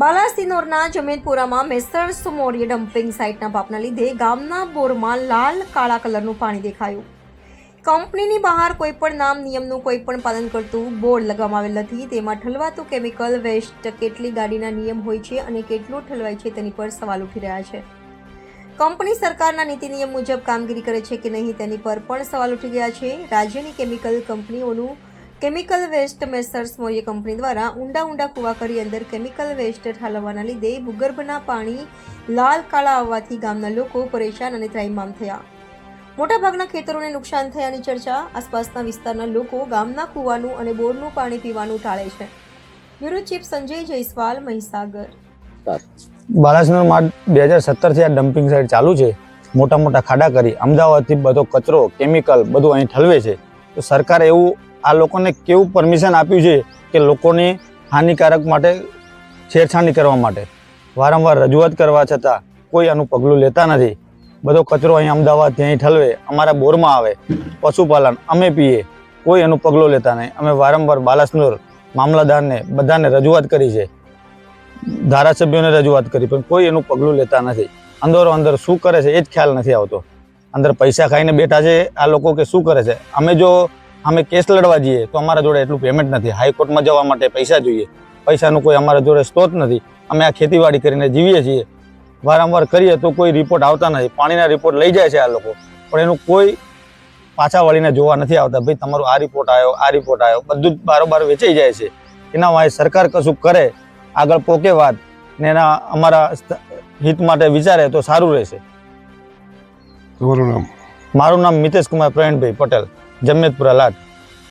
બાલાસિનોરના જમીનપુરામાં મેસર સુમોરી dumping સાઇટના પાપના લીધે ગામના બોરમાં લાલ કાળા કલરનું પાણી દેખાયું. કંપનીની બહાર કોઈપણ નામ, નિયમનું કોઈ પણ પાલન કરતું બોર્ડ લગાવવામાં આવેલ નથી. તેમાં ઠલવાતું કેમિકલ, વેસ્ટ, કેટલી ગાડીના નિયમ હોય છે અને કેટલું ઠલવાય છે તેની પર સવાલ ઉઠી રહ્યા છે. કંપની સરકારના નીતિ નિયમ મુજબ કામગીરી કરે છે કે નહીં તેની પર પણ સવાલ ઉઠી ગયા છે. રાજ્યની કેમિકલ કંપનીઓનું કેમિકલ વેસ્ટ મેસર્સ મોરીએ કંપની દ્વારા ઊંડા ઊંડા કૂવા કરી અંદર કેમિકલ વેસ્ટ ઠાલવવાના લીધે ભૂગર્ભના પાણી લાલ કાળા આવવાથી ગામના લોકો પરેશાન અને ત્રાહિમામ થયા. મોટાભાગના ખેતરોને નુકસાન થયાની ચર્ચા આસપાસના વિસ્તારના લોકો ગામના કૂવાનું અને બોરનું પાણી પીવાનું ટાળે છે. Bureau chief Sanjay Jaiswal, Mahisagar. Balasinor માર્ટ બે હજાર સત્તરથી આ ડમ્પિંગ સાઇટ ચાલુ છે. મોટા મોટા ખાડા કરી, અમદાવાદથી બધો કચરો કેમિકલ બધું અહીં ઠલવે છે. તો સરકાર એવું આ લોકોને કેવું પરમિશન આપ્યું છે કે લોકોની હાનિકારક માટે છેડછાણી કરવા માટે? વારંવાર રજૂઆત કરવા છતાં કોઈ આનું પગલું લેતા નથી. બધો કચરો અહીં અમદાવાદથી અહીં ઠલવે, અમારા બોરમાં આવે, પશુપાલન, અમે પીએ, કોઈ એનું પગલું લેતા નહીં. અમે વારંવાર બાલાસનોર મામલતદારને, બધાને રજૂઆત કરી છે. ધારાસભ્યોને રજૂઆત કરી, પણ કોઈ એનું પગલું લેતા નથી. અંદરો અંદર શું કરે છે એ જ ખ્યાલ નથી આવતો. અંદર પૈસા ખાઈને બેઠા છે આ લોકો કે શું કરે છે? અમે જો અમે કેસ લડવા જઈએ તો અમારા જોડે એટલું પેમેન્ટ નથી. હાઈકોર્ટમાં જવા માટે પૈસા જોઈએ. પૈસાનું કોઈ અમારા જોડે સ્ત્રોત નથી. અમે આ ખેતીવાડી કરીને જીવીએ છીએ. વારંવાર કરીએ તો કોઈ રિપોર્ટ આવતા નથી. પાણીના રિપોર્ટ લઈ જાય છે આ લોકો. પણ એનું કોઈ પાછા વળીને જોવા નથી આવતા. ભાઈ તમારો આ રિપોર્ટ આવ્યો આ રિપોર્ટ આવ્યો. બધું જ બારોબાર વેચાઈ જાય છે. એના માટે સરકાર કશું કરે આગળ પોકે વાત ને એના અમારા હિત માટે વિચારે તો સારું રહેશે. તમારું નામ? મારું નામ મિતેશ કુમાર પ્રવીણભાઈ પટેલ. જમેદપુરા લાટ